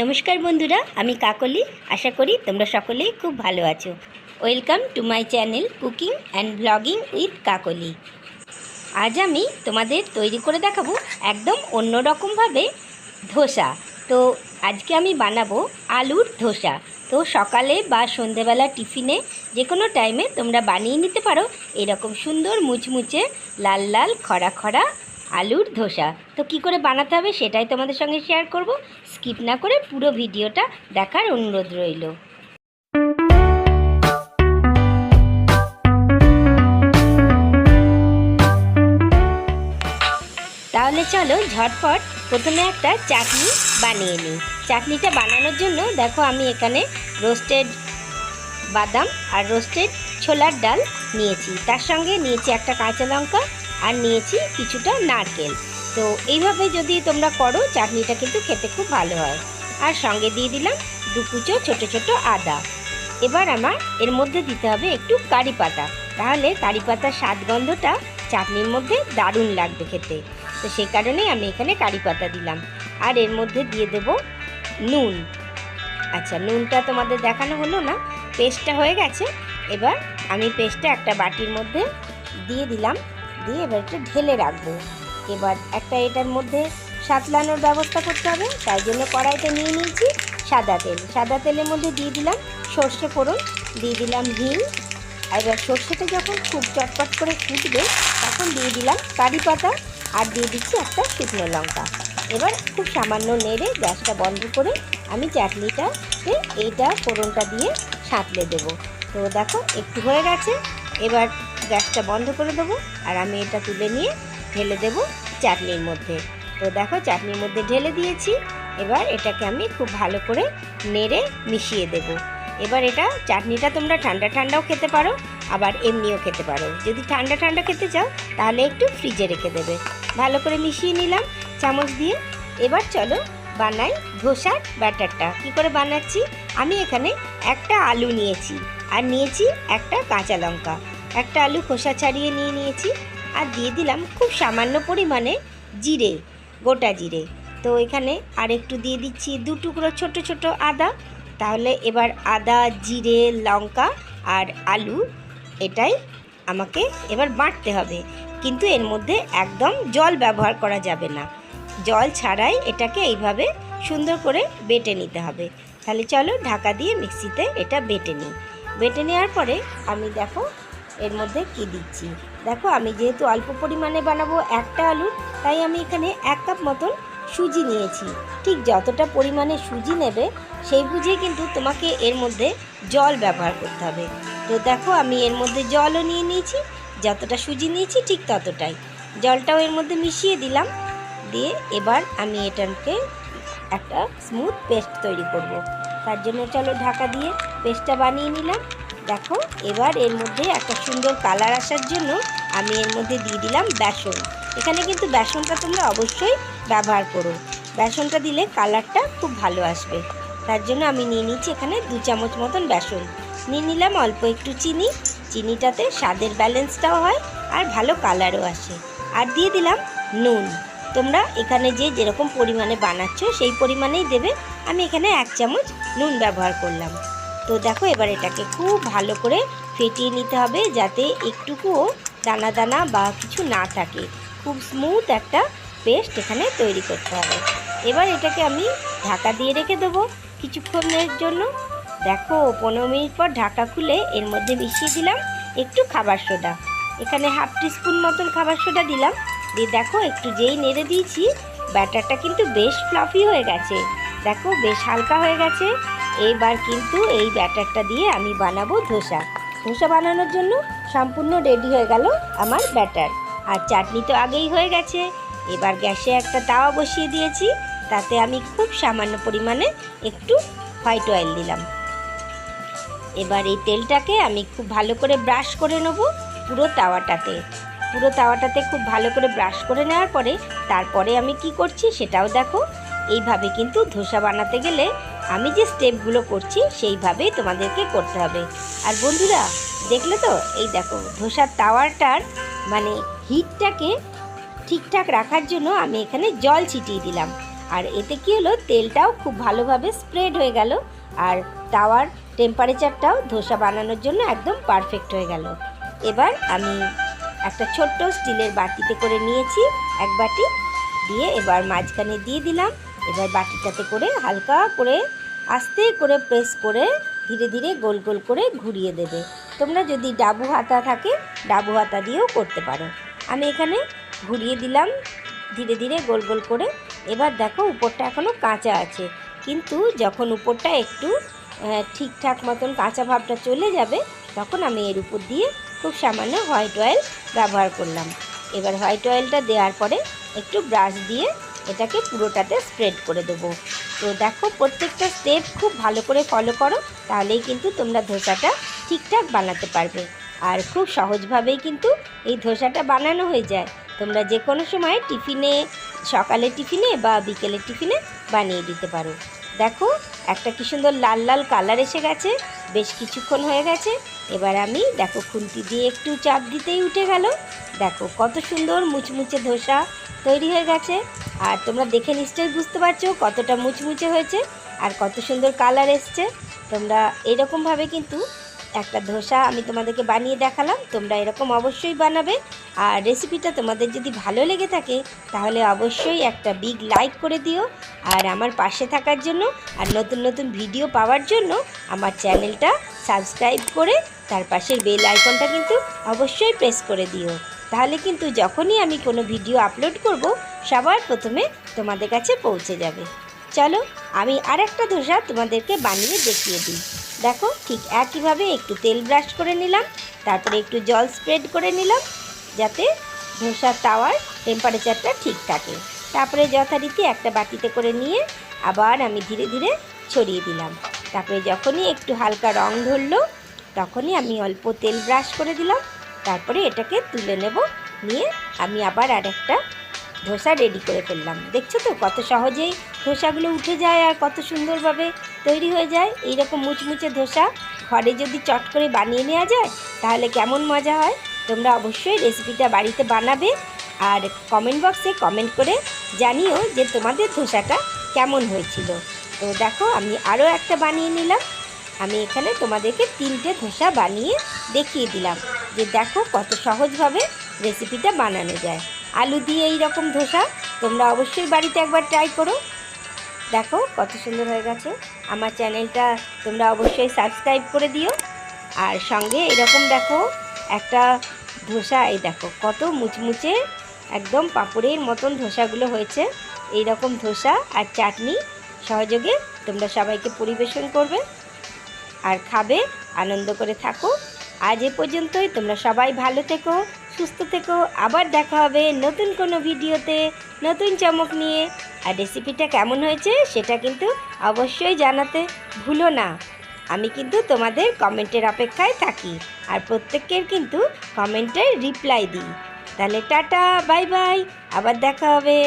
নমস্কার বন্ধুরা, আমি কাকলি। আশা করি তোমরা সকলেই খুব ভালো আছো। Welcome to my channel cooking and blogging with Kakoli. আজ আমি তোমাদের তৈরি করে দেখাবো একদম অন্যরকমভাবে ধোসা। তো আজকে আমি বানাবো আলুর ধোসা। তো সকালে বা সন্ধেবেলা টিফিনে যে কোনো টাইমে তোমরা বানিয়ে নিতে পারো। এরকম সুন্দর মুচমুচে লাল লাল খরা খরা আলুর ধোসা। তো কি করে বানাতে হবে সেটাই তোমাদের সঙ্গে শেয়ার করব। স্কিপ না করে পুরো ভিডিওটা দেখার অনুরোধ রইল। তাহলে চলো ঝটপট প্রথমে একটা চাটনি বানিয়ে নিই। চাটনিটা বানানোর জন্য দেখো আমি এখানে রোস্টেড বাদাম আর রোস্টেড ছোলার ডাল নিয়েছি। তার সঙ্গে নিয়েছি একটা কাঁচা লঙ্কা আর নিয়েছি কিছুটা নারকেল। তো এইভাবে যদি তোমরা করো, চাটনিটা কিন্তু খেতে খুব ভালো হয়। আর সঙ্গে দিয়ে দিলাম দু কুচো ছোটো ছোটো আদা। এবার আমার এর মধ্যে দিতে হবে একটু কারি পাতা। তাহলে কারি পাতার স্বাদ গন্ধটা চাটনির মধ্যে দারুণ লাগবে খেতে। তো সেই কারণেই আমি এখানে কারি পাতা দিলাম। আর এর মধ্যে দিয়ে দেব নুন। আচ্ছা নুনটা তোমাদের দেখানো হলো না, পেস্টটা হয়ে গেছে। এবার আমি পেস্টটা একটা বাটির মধ্যে দিয়ে দিলাম। দিয়ে এবার একটু ঢেলে রাখব। এবার একটা এটার মধ্যে সাতলানোর ব্যবস্থা করতে হবে, তাই জন্য কড়াইতে নিয়ে নিয়েছি সাদা তেল। সাদা তেলের মধ্যে দিয়ে দিলাম সর্ষে ফোড়ন, দিয়ে দিলাম হিং এবার সর্ষেটা যখন খুব চটপট করে ফুটবে, তখন দিয়ে দিলাম কারি পাতা, আর দিয়ে দিচ্ছি একটা শুকনো লঙ্কা। এবার খুব সামান্য নেড়ে গ্যাসটা বন্ধ করে আমি চাটনিটাতে এইটা ফোড়নটা দিয়ে সাঁতলে দেবো। তো দেখো, একটু হয়ে গেছে। এবার গ্যাসটা বন্ধ করে দেবো আর আমি এটা তুলে নিয়ে ঢেলে দেবো চাটনির মধ্যে। তো দেখো চাটনির মধ্যে ঢেলে দিয়েছি। এবার এটাকে আমি খুব ভালো করে নেড়ে মিশিয়ে দেবো। এবার এটা চাটনিটা তোমরা ঠান্ডা ঠান্ডাও খেতে পারো, আবার এমনিও খেতে পারো। যদি ঠান্ডা ঠান্ডা খেতে চাও, তাহলে একটু ফ্রিজে রেখে দেবে। ভালো করে মিশিয়ে নিলাম চামচ দিয়ে। এবার চলো বানাই ধোসার ব্যাটারটা। কি করে বানাচ্ছি? আমি এখানে একটা আলু নিয়েছি, আর নিয়েছি একটা কাঁচা লঙ্কা। একটা আলু খোসা ছাড়িয়ে নিয়ে নিয়েছি আর দিয়ে দিলাম খুব সামান্য পরিমাণে জিরে, গোটা জিরে। তো এখানে আর একটু দিয়ে দিচ্ছি দু টুকরো ছোট ছোট আদা। তাহলে এবার আদা, জিরে, লঙ্কা আর আলু এটাই আমাকে এবার বাটতে হবে। কিন্তু এর মধ্যে একদম জল ব্যবহার করা যাবে না। জল ছাড়াই এটাকে এইভাবে সুন্দর করে বেটে নিতে হবে। তাহলে চলো ঢাকা দিয়ে মিক্সিতে এটা বেটে নিই। বেটে নেওয়ার পরে আমি দেখো এর মধ্যে কি দিচ্ছি? দেখো, আমি যেহেতু অল্প পরিমাণে বানাবো একটা আলুর তাই আমি এখানে এক কাপ মতন সুজি নিয়েছি। ঠিক যতটা পরিমাণে সুজি নেবে, সেই বুঝে কিন্তু তোমাকে এর মধ্যে জল ব্যবহার করতে হবে। তো দেখো, আমি এর মধ্যে জলও নিয়ে নিয়েছি, যতটা সুজি নিয়েছি ঠিক ততটাই। জলটাও এর মধ্যে মিশিয়ে দিলাম, দিয়ে এবার আমি এটাকে একটা স্মুথ পেস্ট তৈরি করব। তার জন্য চলো ঢাকা দিয়ে পেস্টটা বানিয়ে নিলাম। দেখো, এবার এর মধ্যে একটা সুন্দর কালার আসার জন্য আমি এর মধ্যে দিয়ে দিলাম বেসন। এখানে কিন্তু বেসনটা তোমরা অবশ্যই ব্যবহার করো। বেসনটা দিলে কালারটা খুব ভালো আসবে। তার জন্য আমি নিয়ে নিচ্ছি এখানে দু চামচ মতন বেসন। নিয়ে নিলাম অল্প একটু চিনি। চিনিটাতে স্বাদের ব্যালেন্সটাও হয় আর ভালো কালারও আসে। আর দিয়ে দিলাম নুন। তোমরা এখানে যে যেরকম পরিমাণে বানাচ্ছ সেই পরিমাণেই দেবে। আমি এখানে এক চামচ নুন ব্যবহার করলাম। তো দেখো এবার এটাকে খুব ভালো করে ফেটিয়ে নিতে হবে যাতে একটুকুও দানা দানা বা কিছু না থাকে। খুব স্মুথ একটা পেস্ট এখানে তৈরি করতে হবে। এবার এটাকে আমি ঢাকা দিয়ে রেখে দেবো কিছুক্ষণের জন্য। দেখো, পনেরো মিনিট পর ঢাকা খুলে এর মধ্যে মিশিয়ে দিলাম একটু খাবার সোডা। এখানে হাফ টি টিস্পুন মতন খাবার সোডা দিলাম। দিয়ে দেখো, একটু যেই নেড়ে দিয়েছি, ব্যাটারটা কিন্তু বেশ ফ্লাফি হয়ে গেছে। দেখো, বেশ হালকা হয়ে গেছে। এইবার কিন্তু এই ব্যাটারটা দিয়ে আমি বানাবো ধোসা। ধোসা বানানোর জন্য সম্পূর্ণ রেডি হয়ে গেল আমার ব্যাটার। আর চাটনি তো আগেই হয়ে গেছে। এবার গ্যাসে একটা তাওয়া বসিয়ে দিয়েছি। তাতে আমি খুব সামান্য পরিমাণে একটু হোয়াইট অয়েল দিলাম। এবার এই তেলটাকে আমি খুব ভালো করে ব্রাশ করে নেব পুরো তাওয়াটাতে। পুরো তাওয়াটাতে খুব ভালো করে ব্রাশ করে নেওয়ার পরে তারপরে আমি কি করছি সেটাও দেখো। এইভাবে কিন্তু ধোসা বানাতে গেলে আমি যে স্টেপগুলো করছি সেইভাবেই তোমাদেরকে করতে হবে। আর বন্ধুরা, দেখলে তো? এই দেখো, ধোসার তাওয়াটার মানে হিটটাকে ঠিকঠাক রাখার জন্য আমি এখানে জল ছিটিয়ে দিলাম। আর এতে কি হলো? তেলটাও খুব ভালোভাবে স্প্রেড হয়ে গেল আর তাওয়ার টেম্পারেচারটাও ধোসা বানানোর জন্য একদম পারফেক্ট হয়ে গেল। এবার আমি একটা ছোট্ট স্টিলের বাটিতে করে নিয়েছি, এক বাটি। দিয়ে এবার মাঝখানে দিয়ে দিলাম। এবার বাটিটাতে করে হালকা করে আস্তে করে প্রেস করে ধীরে ধীরে গোল গোল করে ঘুরিয়ে দেবে। তোমরা যদি ডাবু হাতা থাকে, ডাবু হাতা দিয়েও করতে পারো। আমি এখানে ঘুরিয়ে দিলাম ধীরে ধীরে গোল গোল করে। এবার দেখো উপরটা এখনও কাঁচা আছে। কিন্তু যখন উপরটা একটু ঠিকঠাক মতন কাঁচা ভাবটা চলে যাবে, তখন আমি এর উপর দিয়ে খুব সামান্য হোয়াইট অয়েল ব্যবহার করলাম। এবার হোয়াইট অয়েলটা দেওয়ার পরে একটু ব্রাশ দিয়ে এটাকে পুরোটাতে স্প্রেড করে দেবো। তো দেখো, প্রত্যেকটা স্টেপ খুব ভালো করে ফলো করো, তাহলেই কিন্তু তোমরা ধোসাটা ঠিকঠাক বানাতে পারবে। আর খুব সহজভাবেই কিন্তু এই ধোসাটা বানানো হয়ে যায়। তোমরা যে কোনো সময় টিফিনে সকালে টিফিনে বা বিকেলের টিফিনে বানিয়ে দিতে পারো। দেখো, একটা কি সুন্দর লাল লাল কালার এসে গেছে, বেশ কিছুক্ষণ হয়ে গেছে। এবার আমি, দেখো, খুন্তি দিয়ে একটু চাপ দিতেই উঠে গেল। দেখো, কত সুন্দর মুচমুচে ধোসা তৈরি হয়ে গেছে। আর তোমরা দেখে নিশ্চয়ই বুঝতে পারছ কতটা মুচমুচে হয়েছে আর কত সুন্দর কালার এসছে। তোমরা এরকমভাবে কিন্তু একটা ধোসা আমি তোমাদেরকে বানিয়ে দেখালাম, তোমরা এরকম অবশ্যই বানাবে। আর রেসিপিটা তোমাদের যদি ভালো লেগে থাকে, তাহলে অবশ্যই একটা বিগ লাইক করে দিও। আর আমার পাশে থাকার জন্য আর নতুন নতুন ভিডিও পাওয়ার জন্য আমার চ্যানেলটা সাবস্ক্রাইব করে তার পাশের বেল আইকনটা কিন্তু অবশ্যই প্রেস করে দিও। তাহলে কিন্তু যখনই আমি কোনো ভিডিও আপলোড করব, সবার প্রথমে তোমাদের কাছে পৌঁছে যাবে। চলো, আমি আর একটা ধোসা তোমাদেরকে বানিয়ে দেখিয়ে দিই। দেখো, ঠিক একইভাবে একটু তেল ব্রাশ করে নিলাম, তারপরে একটু জল স্প্রেড করে নিলাম, যাতে ধোসার তাওয়ার টেম্পারেচারটা ঠিক থাকে। তারপরে যথারীতি একটা বাটিতে করে নিয়ে আবার আমি ধীরে ধীরে ছড়িয়ে দিলাম। তারপরে যখনই একটু হালকা রং ধরলো, তখনই আমি অল্প তেল ব্রাশ করে দিলাম। তারপরে এটাকে তুলে নেব, নিয়ে আমি আবার আর একটা ধোসা রেডি করে ফেললাম। দেখছ তো কত সহজেই ধোসাগুলো উঠে যায় আর কত সুন্দরভাবে তৈরি হয়ে যায়? এইরকম মুচমুচে ধোসা ঘরে যদি চট করে বানিয়ে নেওয়া যায়, তাহলে কেমন মজা হয়? তোমরা অবশ্যই রেসিপিটা বাড়িতে বানাবে আর কমেন্ট বক্সে কমেন্ট করে জানিও যে তোমাদের ধোসাটা কেমন হয়েছিল। তো দেখো, আমি আরও একটা বানিয়ে নিলাম। আমি এখানে তোমাদেরকে তিনটে ধোসা বানিয়ে দেখিয়ে দিলাম যে দেখো কত সহজভাবে রেসিপিটা বানানো যায়। আলু দিয়ে এই রকম ধোসা, তোমরা অবশ্যই বাড়িতে একবার ট্রাই করো। দেখো কত সুন্দর হয়ে গেছে। আমার চ্যানেলটা তোমরা অবশ্যই সাবস্ক্রাইব করে দিও। আর সঙ্গে এরকম দেখো একটা ধোসা, এই দেখো কত মুচমুচে একদম পাঁপড়ের মতন ধোসাগুলো হয়েছে। এই রকম ধোসা আর চাটনি সহযোগে তোমরা সবাইকে পরিবেশন করবে আর খাবে, আনন্দ করে থাকো। আজ এ পর্যন্তই, তোমরা সবাই ভালো থেকো। সুস্থ থেকো, আবার দেখা হবে নতুন কোনো ভিডিওতে। নতুন চমক নিয়ে। আর রেসিপিটা কেমন হয়েছে সেটা কিন্তু অবশ্যই জানাতে ভুলো না। আমি কিন্তু তোমাদের কমেন্টের অপেক্ষায় থাকি আর প্রত্যেকের কিন্তু কমেন্টের রিপ্লাই দিই। তাহলে টাটা, বাই বাই, আবার দেখা হবে।